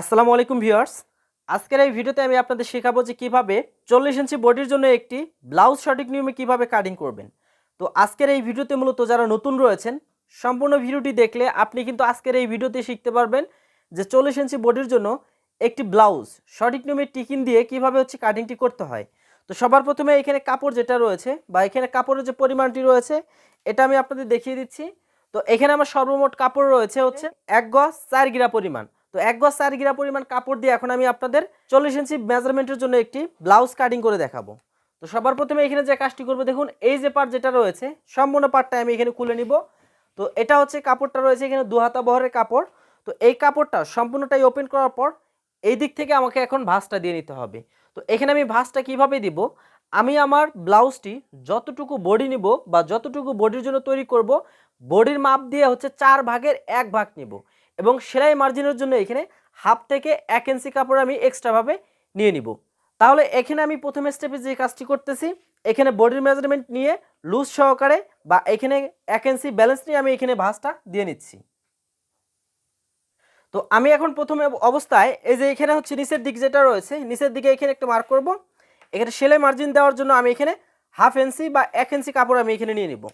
আসসালামু আলাইকুম ভিউয়ার্স। আজকের এই ভিডিওতে আমি আপনাদের শেখাবো যে কীভাবে চল্লিশ ইঞ্চি বডির জন্য একটি ব্লাউজ সঠিক নিয়মে কীভাবে কাটিং করবেন। তো আজকের এই ভিডিওতে মূলত যারা নতুন রয়েছেন, সম্পূর্ণ ভিডিওটি দেখলে আপনি কিন্তু আজকের এই ভিডিওতে শিখতে পারবেন যে চল্লিশ ইঞ্চি বডির জন্য একটি ব্লাউজ সঠিক নিয়মে টিকিন দিয়ে কীভাবে হচ্ছে কাটিংটি করতে হয়। তো সবার প্রথমে এখানে কাপড় যেটা রয়েছে বা এখানে কাপড়ের যে পরিমাণটি রয়েছে, এটা আমি আপনাদের দেখিয়ে দিচ্ছি। তো এখানে আমার সর্বমোট কাপড় রয়েছে হচ্ছে এক গজ চার গিরা পরিমাণ। তো এক গজ চার গিরা পরিমাণ কাপড় দিয়ে এখন আমি আপনাদের চল্লিশ ইঞ্চি মেজারমেন্টের জন্য একটি ব্লাউজ কাটিং করে দেখাবো। তো সবার প্রথমে এখানে যে কাজটি করব, দেখুন, এই যে পার্ট যেটা রয়েছে, সম্পূর্ণ পার্টটা আমি এখানে খুলে নিব। তো এটা হচ্ছে কাপড়টা রয়েছে এখানে দু হাতা বহরের কাপড়। তো এই কাপড়টা সম্পূর্ণটাই ওপেন করার পর এই দিক থেকে আমাকে এখন ভাঁজটা দিয়ে নিতে হবে। তো এখানে আমি ভাঁজটা কীভাবে দিব? আমি আমার ব্লাউজটি যতটুকু বডি নিব বা যতটুকু বডির জন্য তৈরি করব বডির মাপ দিয়ে হচ্ছে চার ভাগের এক ভাগ নিব। এবং সেলাই মার্জিনের জন্য এখানে হাফ থেকে এক ইঞ্চি কাপড় আমি এক্সট্রাভাবে নিয়ে নিব। তাহলে এখানে আমি প্রথম স্টেপে যে কাজটি করতেছি, এখানে বডির মেজারমেন্ট নিয়ে লুজ সহকারে বা এখানে এক ইঞ্চি ব্যালেন্স নিয়ে আমি এখানে ভাঁজটা দিয়ে নিচ্ছি। তো আমি এখন প্রথমে অবস্থায় এই যে এখানে হচ্ছে নিচের দিক যেটা রয়েছে, নিচের দিকে এখানে একটা মার্ক করব। এখানে সেলাই মার্জিন দেওয়ার জন্য আমি এখানে হাফ ইঞ্চি বা এক ইঞ্চি কাপড় আমি এখানে নিয়ে নিব।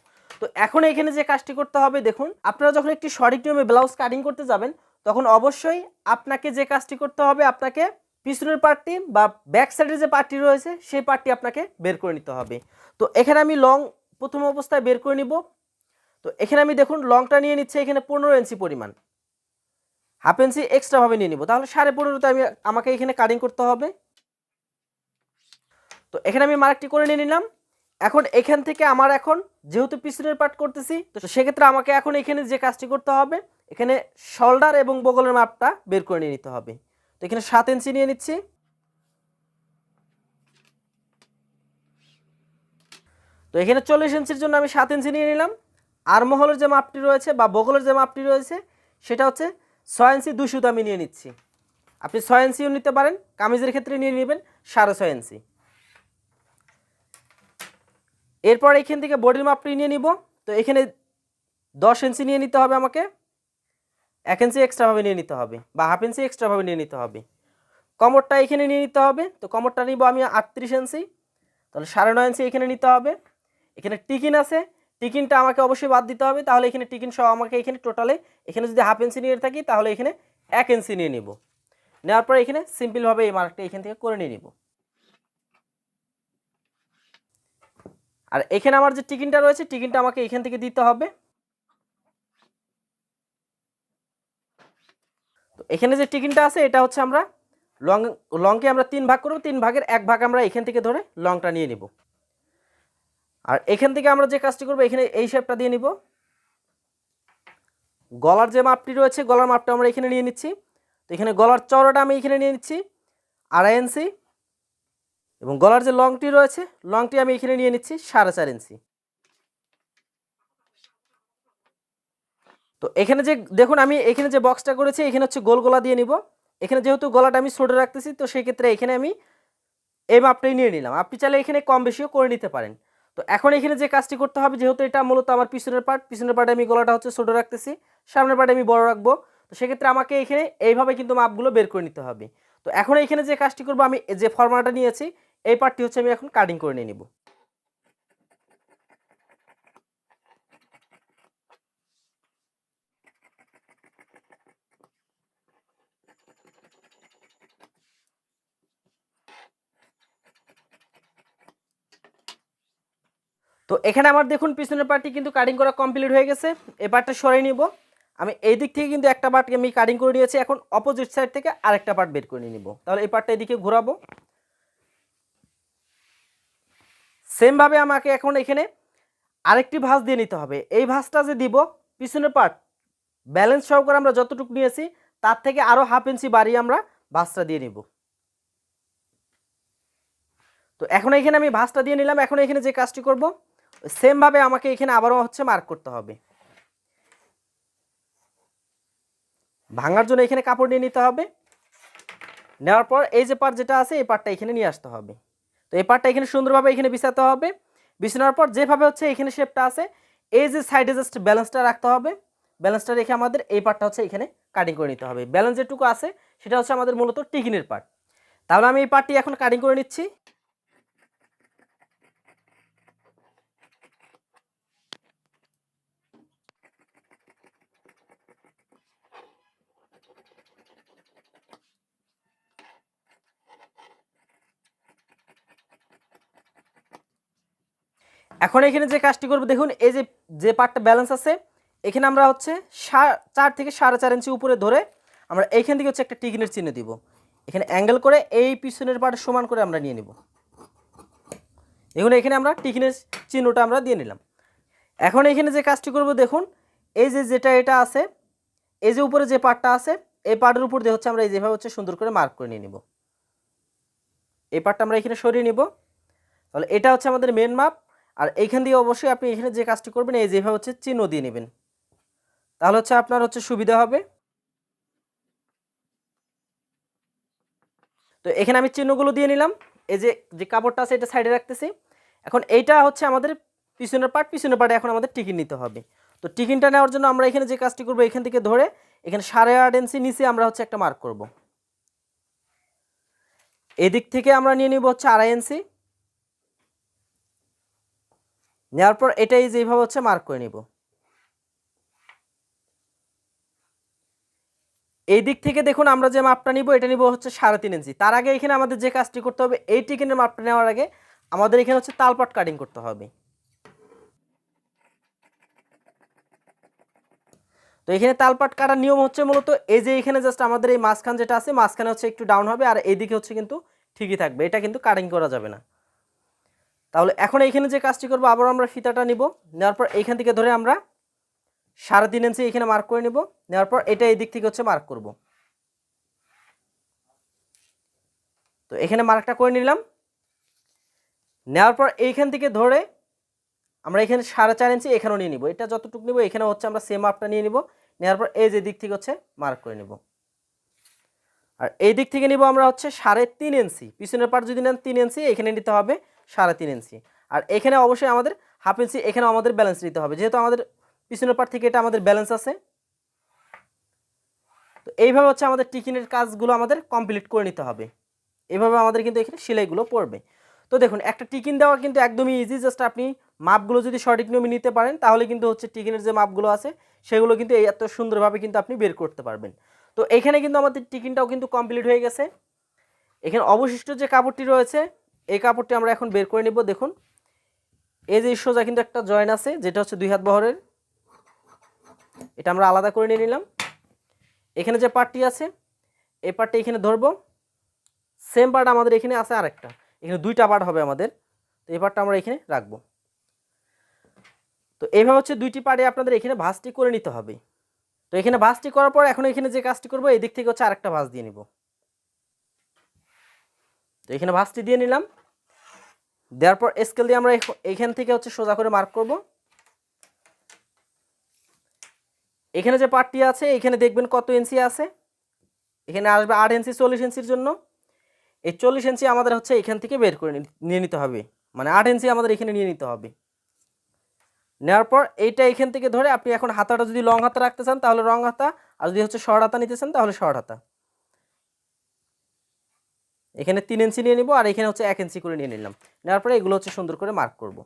তো এখন এখানে যে কাজটি করতে হবে, দেখুন, আপনারা যখন একটি সঠিক নিয়মে ব্লাউজ কাটিং করতে যাবেন, তখন অবশ্যই আপনাকে যে কাজটি করতে হবে, আপনাকে পিছনের পার্টটি বা ব্যাক সাইডের যে পার্টটি রয়েছে, সেই পার্টটি আপনাকে বের করে নিতে হবে। তো এখানে আমি লং প্রথম অবস্থায় বের করে নিব। তো এখানে আমি দেখুন লংটা নিয়ে নিচ্ছে এখানে পনেরো ইঞ্চি পরিমাণ। হাফ ইঞ্চি এক্সট্রাভাবে নিয়ে নিব। তাহলে সাড়ে পনেরোতে আমি, আমাকে এখানে কাটিং করতে হবে। তো এখানে আমি মার্কটি করে নিয়ে নিলাম। এখন এখান থেকে আমার এখন যেহেতু পিছনের পার্ট করতেছি, তো সেক্ষেত্রে আমাকে এখন এখানে যে কাজটি করতে হবে, এখানে শোল্ডার এবং বগলের মাপটা বের করে নিয়ে নিতে হবে। তো এখানে সাত ইঞ্চি নিয়ে নিচ্ছি। তো এখানে চল্লিশ ইঞ্চির জন্য আমি সাত ইঞ্চি নিয়ে নিলাম। আর মহলের যে মাপটি রয়েছে বা বগলের যে মাপটি রয়েছে, সেটা হচ্ছে ছয় ইঞ্চি দুই সুতো আমি নিয়ে নিচ্ছি। আপনি ছয় ইঞ্চিও নিতে পারেন, কামিজের ক্ষেত্রে নিয়ে নেবেন সাড়ে ছয় ইঞ্চি এরপর এখান থেকে বডির মাপটি নিয়ে নিব। তো এখানে দশ ইঞ্চি নিয়ে নিতে হবে আমাকে। এক ইঞ্চি এক্সট্রাভাবে নিয়ে নিতে হবে বা হাফ ইঞ্চি এক্সট্রাভাবে নিয়ে নিতে হবে। কমরটা এখানে নিয়ে নিতে হবে। তো কমরটা নিব আমি আটত্রিশ ইঞ্চি তাহলে সাড়ে নয় ইঞ্চি এখানে নিতে হবে। এখানে টিকিন আছে। টিকিনটা আমাকে অবশ্যই বাদ দিতে হবে। তাহলে এখানে টিকিন সহ আমাকে এখানে টোটালে এখানে যদি হাফ ইঞ্চি নিয়ে থাকি, তাহলে এখানে এক ইঞ্চি নিয়ে নিব। নেওয়ার পরে এখানে সিম্পলভাবে এই মার্কটা এখান থেকে করে নিয়ে নিব। আর এখানে আমার যে টিকিনটা রয়েছে, টিকিনটা আমাকে এখান থেকে দিতে হবে। তো এখানে যে টিকিনটা আছে, এটা হচ্ছে আমরা লং লংকে আমরা তিন ভাগ করব, তিন ভাগের এক ভাগ আমরা এখান থেকে ধরে লংটা নিয়ে নিব। আর এখান থেকে আমরা যে কাজটি করব, এখানে এই শেপটা দিয়ে নিব। গলার যে মাপটি রয়েছে, গলার মাপটা আমরা এখানে নিয়ে নিচ্ছি। তো এখানে গলার চওড়াটা আমি এখানে নিয়ে নিচ্ছি, আড়াই ইঞ্চি এবং গলার যে লংটি রয়েছে, লংটি আমি এখানে নিয়ে নিচ্ছি সাড়ে চার ইঞ্চি। তো এখানে যে, দেখুন আমি এখানে যে বক্সটা করেছি, এখানে হচ্ছে গোল গলা দিয়ে নিব। এখানে যেহেতু গলাটা আমি ছোটো রাখতেছি, তো সেই ক্ষেত্রে এখানে আমি এই মাপটাই নিয়ে নিলাম। আপনি চাইলে এখানে কম বেশিও করে নিতে পারেন। তো এখন এখানে যে কাজটি করতে হবে, যেহেতু এটা মূলত আমার পিছনের পার্ট পিছনের পার্টে আমি গলাটা হচ্ছে ছোটো রাখতেছি, সামনের পার্টে আমি বড় রাখব। তো সেক্ষেত্রে আমাকে এখানে এইভাবে কিন্তু মাপগুলো বের করে নিতে হবে। তো এখন এখানে যে কাজটি করব, আমি যে ফর্মাটা নিয়েছি এই পার্টটি হচ্ছে আমি এখন কাটিং করে নিয়ে নিব। তো এখানে আমার দেখুন, পিছনের পার্টটি কিন্তু কাটিং করা কমপ্লিট হয়ে গেছে। এ পার্টটা সরিয়ে নিব। আমি এই দিক থেকে কিন্তু একটা পার্টকে আমি কাটিং করে নিয়েছি। এখন অপোজিট সাইড থেকে আরেকটা পার্ট বের করে নিয়ে নিব। তাহলে এই পার্টটা এদিকে ঘোরাবো। সেমভাবে আমাকে এখন এখানে আরেকটি ভাঁজ দিয়ে নিতে হবে। এই ভাঁজটা যে দিব, পিছনের পার্ট ব্যালেন্স সহকারে আমরা যতটুকু নিয়েছি, তার থেকে আরও হাফ ইঞ্চি বাড়িয়ে আমরা ভাঁজটা দিয়ে নিব। তো এখন এখানে আমি ভাঁজটা দিয়ে নিলাম। এখন এখানে যে কাজটি করব, সেমভাবে আমাকে এখানে আবারও হচ্ছে মার্ক করতে হবে। ভাঙার জন্য এখানে কাপড় নিয়ে নিতে হবে। নেওয়ার পর এই যে পার্ট যেটা আছে, এই পার্টটা এখানে নিয়ে আসতে হবে। তো এই পার্টটা এখানে সুন্দরভাবে এখানে বিছাতে হবে। বিছানোর পর যেভাবে হচ্ছে এখানে শেপটা আছে, এই যে সাইডে জাস্ট ব্যালেন্সটা রাখতে হবে। ব্যালেন্সটা রেখে আমাদের এই পার্টটা হচ্ছে এখানে কাটিং করে নিতে হবে। ব্যালেন্স যেটুকু আছে, সেটা হচ্ছে আমাদের মূলত টিকিনের পার্ট তাহলে আমি এই পার্টটি এখন কাটিং করে নিচ্ছি। এখন এখানে যে কাজটি করব, দেখুন, এই যে যে পার্টটা ব্যালেন্স আছে, এখানে আমরা হচ্ছে চার থেকে সাড়ে চার ইঞ্চি উপরে ধরে আমরা এইখান থেকে হচ্ছে একটা টিকিনের চিহ্ন দিব। এখানে অ্যাঙ্গেল করে এই পিছনের পার্ট সমান করে আমরা নিয়ে নিব। দেখুন, এখানে আমরা টিকিনের চিহ্নটা আমরা দিয়ে নিলাম। এখন এখানে যে কাজটি করব, দেখুন, এই যে যেটা এটা আছে, এই যে উপরে যে পার্টটা আছে, এই পার্টের উপর দিয়ে হচ্ছে আমরা এই যেভাবে হচ্ছে সুন্দর করে মার্ক করে নিয়ে নিব। এই পার্টটা আমরা এখানে সরিয়ে নিব। তাহলে এটা হচ্ছে আমাদের মেন মাপ আর এইখান দিয়ে অবশ্যই আপনি এখানে যে কাজটি করবেন, এই যেভাবে হচ্ছে চিহ্ন দিয়ে নেবেন। তাহলে হচ্ছে আপনার হচ্ছে সুবিধা হবে। তো এখানে আমি চিহ্নগুলো দিয়ে নিলাম। এই যে যে কাপড়টা আছে এটা সাইডে রাখতেছি। এখন এইটা হচ্ছে আমাদের পিছনের পার্ট। পিছনের পার্টে এখন আমাদের টিকিট নিতে হবে। তো টিকিনটা নেওয়ার জন্য আমরা এখানে যে কাজটি করব, এখান থেকে ধরে এখানে সাড়ে আট ইঞ্চি নিচে আমরা হচ্ছে একটা মার্ক করব। এদিক থেকে আমরা নিয়ে নিব হচ্ছে আড়াই ইঞ্চি। নেওয়ার পর এটাই যেভাবে হচ্ছে মার্ক করে নিব। এই দিক থেকে দেখুন আমরা যে মাপটা নিব, এটা নিব হচ্ছে সাড়ে তিন ইঞ্চি। তার আগে এখানে আমাদের যে কাজটি করতে হবে, এই টিকিনের মাপটা নেওয়ার আগে আমাদের এখানে হচ্ছে তালপাট কাটিং করতে হবে। তো এখানে তালপাট কাটার নিয়ম হচ্ছে মূলত এই যে এখানে জাস্ট আমাদের এই মাঝখান যেটা আছে, মাঝখানে হচ্ছে একটু ডাউন হবে আর এইদিকে হচ্ছে কিন্তু ঠিকই থাকবে। এটা কিন্তু কাটিং করা যাবে না। তাহলে এখন এইখানে যে কাজটি করব আবার আমরা ফিতাটা নিব। নেওয়ার পর এইখান থেকে ধরে আমরা সাড়ে তিন ইঞ্চি এখানে মার্ক করে নিব। নেওয়ার পর এটা এই দিক থেকে হচ্ছে মার্ক করব। তো এখানে মার্কটা করে নিলাম। নেওয়ার পর এইখান থেকে ধরে আমরা এখানে সাড়ে চার ইঞ্চি এখানেও নিয়ে নিব। এটা যতটুকু নিব এখানে হচ্ছে আমরা সেম মাপটা নিয়ে নিব। নেওয়ার পর এই যে দিক থেকে হচ্ছে মার্ক করে নিব। আর এই দিক থেকে নিব আমরা হচ্ছে সাড়ে তিন ইঞ্চি। পিছনের পার্ট যদি নেন তিন ইঞ্চি, এখানে নিতে হবে। সাড়ে তিন ইঞ্চি। আর এখানে অবশ্যই আমাদের হাফ ইঞ্চি এখানে আমাদের ব্যালেন্স নিতে হবে। যেহেতু আমাদের পিছনের পার থেকে এটা আমাদের ব্যালেন্স আছে। তো এইভাবে হচ্ছে আমাদের টিকিনের কাজগুলো আমাদের কমপ্লিট করে নিতে হবে। এভাবে আমাদের কিন্তু এখানে সেলাইগুলো পড়বে। তো দেখুন, একটা টিকিন দেওয়া কিন্তু একদমই ইজি জাস্ট আপনি মাপগুলো যদি সঠিক নিয়মে নিতে পারেন, তাহলে কিন্তু হচ্ছে টিকিনের যে মাপগুলো আছে, সেগুলো কিন্তু এই এত সুন্দরভাবে কিন্তু আপনি বের করতে পারবেন। তো এখানে কিন্তু আমাদের টিকিনটাও কিন্তু কমপ্লিট হয়ে গেছে। এখানে অবশিষ্ট যে কাপড়টি রয়েছে এই কাপড়টি আমরা এখন বের করে নিব, দেখুন। এই যে সোজা কিন্তু একটা জয়েন আছে, যেটা হচ্ছে দুই হাত বহরের। এটা আমরা আলাদা করে নিয়ে নিলাম। এখানে যে পার্টটি আছে, এই পার্টটি এখানে ধরবো। সেম পার্ট আমাদের এখানে আছে আরেকটা। এখানে দুইটা পার্ট হবে আমাদের। তো এই পার্টটা আমরা এখানে রাখব। তো এইভাবে হচ্ছে দুইটি পার্টে আপনাদের এখানে ভাঁজটি করে নিতে হবে। তো এখানে ভাঁজটি করার পর এখন এখানে যে কাজটি করব এই দিক থেকে হচ্ছে আরেকটা ভাঁজ দিয়ে নিব। তো এখানে ভাঁজটি দিয়ে নিলাম। দেওয়ার পর স্কেল দিয়ে আমরা এইখান থেকে হচ্ছে সোজা করে মার্ক করব। এখানে যে পার্টটি আছে, এখানে দেখবেন কত ইঞ্চি আছে। এখানে আসবে আট ইঞ্চি চল্লিশ ইঞ্চির জন্য। এই চল্লিশ ইঞ্চি আমাদের হচ্ছে এখান থেকে বের করে নিয়ে নিতে হবে। মানে আট ইঞ্চি আমাদের এখানে নিয়ে নিতে হবে। নেওয়ার পর এইটা এখান থেকে ধরে আপনি এখন হাতাটা যদি লং হাতা রাখতে চান, তাহলে রং হাতা। আর যদি হচ্ছে শর্ট হাতা নিতে চান, তাহলে শর্ট হাতা। এখানে তিন ইঞ্চি নিয়ে নিব, আর এখানে হচ্ছে এক ইঞ্চি করে নিয়ে নিলাম। নেওয়ার পরে এগুলো হচ্ছে সুন্দর করে মার্ক করব।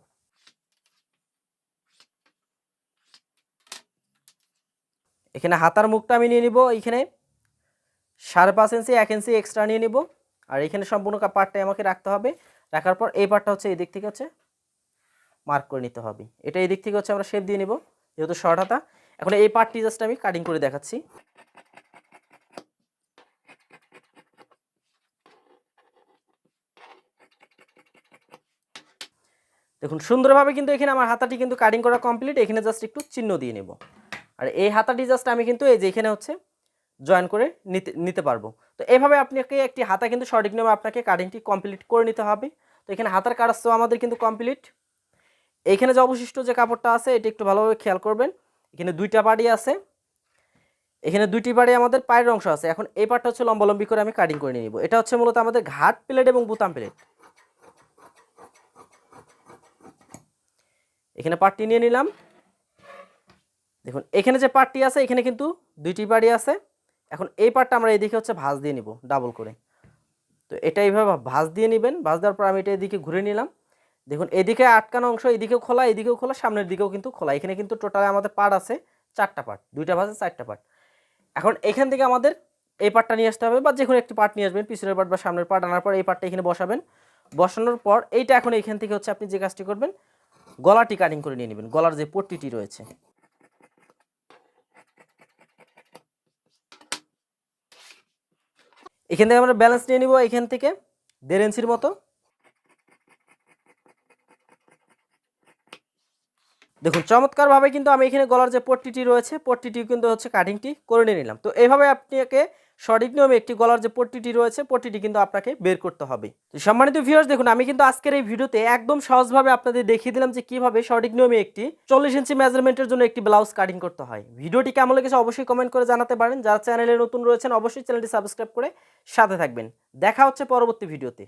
এখানে হাতার মুখটা আমি নিয়ে নিব এখানে সাড়ে পাঁচ ইঞ্চি এক ইঞ্চি এক্সট্রা নিয়ে নিব। আর এখানে সম্পূর্ণ পার্টটাই আমাকে রাখতে হবে। রাখার পর এই পার্টটা হচ্ছে এই দিক থেকে হচ্ছে মার্ক করে নিতে হবে। এটা এই দিক থেকে হচ্ছে আমরা শেপ দিয়ে নিব, যেহেতু শর্ট হাতা। এখন এই পার্টটি জাস্ট আমি কাটিং করে দেখাচ্ছি। দেখুন, সুন্দরভাবে কিন্তু এখানে আমার হাতাটি কিন্তু কাটিং করা কমপ্লিট এখানে জাস্ট একটু চিহ্ন দিয়ে নেব। আর এই হাতাটি জাস্ট আমি কিন্তু এই যে এখানে হচ্ছে জয়েন করে নিতে নিতে পারব। তো এভাবে আপনাকে একটি হাতা কিন্তু সঠিক নিয়মে আপনাকে কাটিংটি কমপ্লিট করে নিতে হবে। তো এখানে হাতার কাজ আমাদের কিন্তু কমপ্লিট এইখানে যে অবশিষ্ট যে কাপড়টা আছে, এটা একটু ভালোভাবে খেয়াল করবেন। এখানে দুইটা বাড়ি আছে। এখানে দুইটি বাড়ি আমাদের পায়ের অংশ আছে। এখন এই পার্টটা হচ্ছে লম্বালম্বি করে আমি কাটিং করে নিয়ে নিব। এটা হচ্ছে মূলত আমাদের ঘাট প্লেট এবং বুতাম প্লেট এখানে পার্টটি নিয়ে নিলাম। দেখুন, এখানে যে পার্টটি আছে, এখানে কিন্তু দুইটি পাড়ি আছে। এখন এই পার্টটা আমরা এদিকে হচ্ছে ভাঁজ দিয়ে নিব ডাবল করে। তো এটা এইভাবে ভাঁজ দিয়ে নেবেন, ভাঁজ দেওয়ার পর আমি এটা এদিকে ঘুরে নিলাম। দেখুন, এদিকে আটকানো অংশ এদিকেও খোলা এদিকেও খোলা, সামনের দিকেও কিন্তু খোলা। এখানে কিন্তু টোটাল আমাদের পার্ট আছে চারটা পার্ট দুইটা ভাঁজে চারটা পার্ট এখন এখান থেকে আমাদের এই পার্টটা নিয়ে আসতে হবে বা যে কোনো একটি পার্ট নিয়ে আসবেন, পিছনের পার্ট বা সামনের পার্ট আনার পর এই পার্টটা এখানে বসাবেন। বসানোর পর এইটা এখন এখান থেকে হচ্ছে আপনি যে কাজটি করবেন গলাটি কাটিং করে নিয়ে নেবেন। গলার যে পট্টিটি রয়েছে। এখান থেকে আমরা ব্যালেন্স নিয়ে নিব এখান থেকে। দেড় ইঞ্চির মতো। দেখুন, চমৎকারভাবে কিন্তু আমি এখানে গলার যে পট্টিটি রয়েছে পট্টিটি কিন্তু হচ্ছে কাটিংটি করে নিয়ে নিলাম। তো এইভাবে আপনাকে সঠিক নিয়মে একটি গলার যে পট্টিটি রয়েছে, পট্টিটি কিন্তু আপনাকে বের করতে হবে। সম্মানিত ভিউয়ার্স দেখুন, আমি কিন্তু আজকের এই ভিডিওতে একদম সহজভাবে আপনাদের দেখিয়ে দিলাম যে কীভাবে সঠিক নিয়মে একটি চল্লিশ ইঞ্চি মেজারমেন্টের জন্য একটি ব্লাউজ কাটিং করতে হয়। ভিডিওটি কেমন লেগেছে অবশ্যই কমেন্ট করে জানাতে পারেন। যারা চ্যানেলে নতুন রয়েছেন, অবশ্যই চ্যানেলটি সাবস্ক্রাইব করে সাথে থাকবেন। দেখা হচ্ছে পরবর্তী ভিডিওতে।